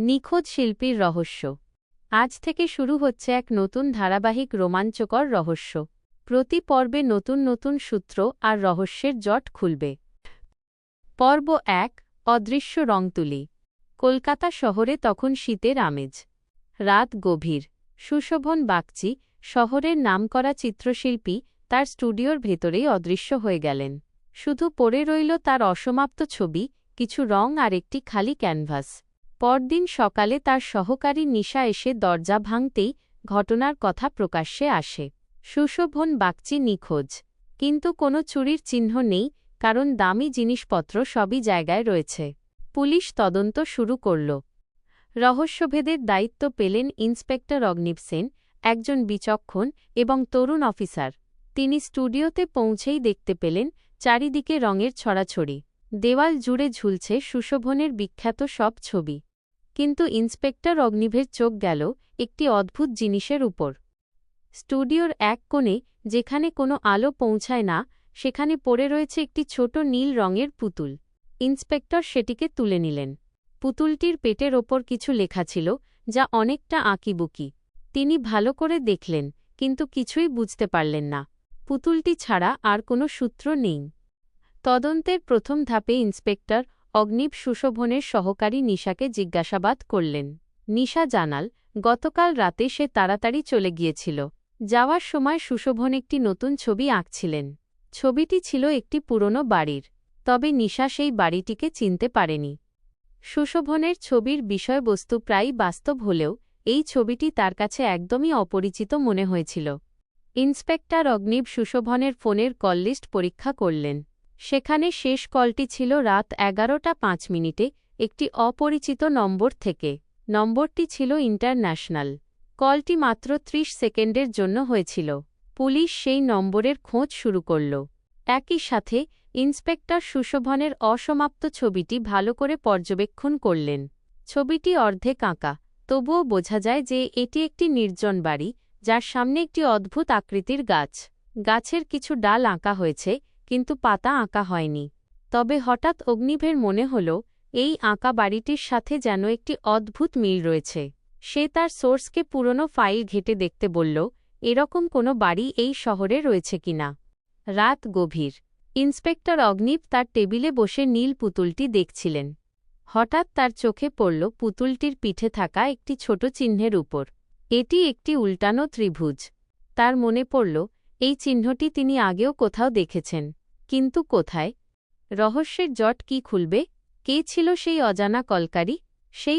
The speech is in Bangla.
নিখোঁজ শিল্পীর রহস্য। আজ থেকে শুরু হচ্ছে এক নতুন ধারাবাহিক রোমাঞ্চকর রহস্য। প্রতি পর্বে নতুন নতুন সূত্র আর রহস্যের জট খুলবে। পর্ব এক, অদৃশ্য রংতুলি। কলকাতা শহরে তখন শীতের আমেজ। রাত গভীর। সুশোভন বাগচি, শহরের নামকরা চিত্রশিল্পী, তার স্টুডিওর ভেতরেই অদৃশ্য হয়ে গেলেন। শুধু পড়ে রইল তার অসমাপ্ত ছবি, কিছু রং আর একটি খালি ক্যানভাস। পরদিন সকালে তার সহকারী নিশা এসে দরজা ভাঙতেই ঘটনার কথা প্রকাশ্যে আসে। সুশোভন বাগচি নিখোঁজ। কিন্তু কোনো চুরির চিহ্ন নেই, কারণ দামি জিনিসপত্র সবই জায়গায় রয়েছে। পুলিশ তদন্ত শুরু করল। রহস্যভেদের দায়িত্ব পেলেন ইন্সপেক্টর অগ্নিব সেন, একজন বিচক্ষণ এবং তরুণ অফিসার। তিনি স্টুডিওতে পৌঁছেই দেখতে পেলেন চারিদিকে রঙের ছড়াছড়ি। দেওয়াল জুড়ে ঝুলছে সুশোভনের বিখ্যাত সব ছবি। কিন্তু ইন্সপেক্টর অগ্নিভের চোখ গেল একটি অদ্ভুত জিনিসের উপর। স্টুডিওর এক কোণে, যেখানে কোনো আলো পৌঁছায় না, সেখানে পড়ে রয়েছে একটি ছোট নীল রঙের পুতুল। ইন্সপেক্টর সেটিকে তুলে নিলেন। পুতুলটির পেটের ওপর কিছু লেখা ছিল, যা অনেকটা আঁকিবুকি। তিনি ভালো করে দেখলেন, কিন্তু কিছুই বুঝতে পারলেন না। পুতুলটি ছাড়া আর কোনো সূত্র নেই। তদন্তের প্রথম ধাপে ইন্সপেক্টর অগ্নিব সুশোভনের সহকারী নিশাকে জিজ্ঞাসাবাদ করলেন। নিশা জানাল, গতকাল রাতে সে তাড়াতাড়ি চলে গিয়েছিল। যাওয়ার সময় সুশোভন একটি নতুন ছবি আঁকছিলেন। ছবিটি ছিল একটি পুরনো বাড়ির, তবে নিশা সেই বাড়িটিকে চিনতে পারেনি। সুশোভনের ছবির বিষয়বস্তু প্রায় বাস্তব হলেও, এই ছবিটি তার কাছে একদমই অপরিচিত মনে হয়েছিল। ইন্সপেক্টর অগ্নিব সুশোভনের ফোনের কললিস্ট পরীক্ষা করলেন। সেখানে শেষ কলটি ছিল রাত এগারোটা পাঁচ মিনিটে, একটি অপরিচিত নম্বর থেকে। নম্বরটি ছিল ইন্টারন্যাশনাল। কলটি মাত্র ত্রিশ সেকেন্ডের জন্য হয়েছিল। পুলিশ সেই নম্বরের খোঁজ শুরু করল। একই সাথে, ইন্সপেক্টর সুশোভনের অসমাপ্ত ছবিটি ভালো করে পর্যবেক্ষণ করলেন। ছবিটি অর্ধেক আঁকা। তবুও বোঝা যায় যে এটি একটি নির্জন বাড়ি, যার সামনে একটি অদ্ভুত আকৃতির গাছ। গাছের কিছু ডাল আঁকা হয়েছে কিন্তু পাতা আঁকা হয়নি। তবে হঠাৎ অগ্নিভের মনে হল, এই আঁকা বাড়িটির সাথে যেন একটি অদ্ভুত মিল রয়েছে। সে তার সোর্সকে পুরনো ফাইল ঘেটে দেখতে বলল, এরকম কোনো বাড়ি এই শহরে রয়েছে কিনা রাত গভীর। ইন্সপেক্টর অগ্নিব তার টেবিলে বসে নীল পুতুলটি দেখছিলেন। হঠাৎ তার চোখে পড়ল পুতুলটির পিঠে থাকা একটি ছোট চিহ্নের উপর। এটি একটি উল্টানো ত্রিভুজ। তার মনে পড়ল, এই চিহ্নটি তিনি আগেও কোথাও দেখেছেন। কিন্তু কোথায়? রহস্যের জট কি খুলবে? কে ছিল সেই অজানা কলকারি? সেই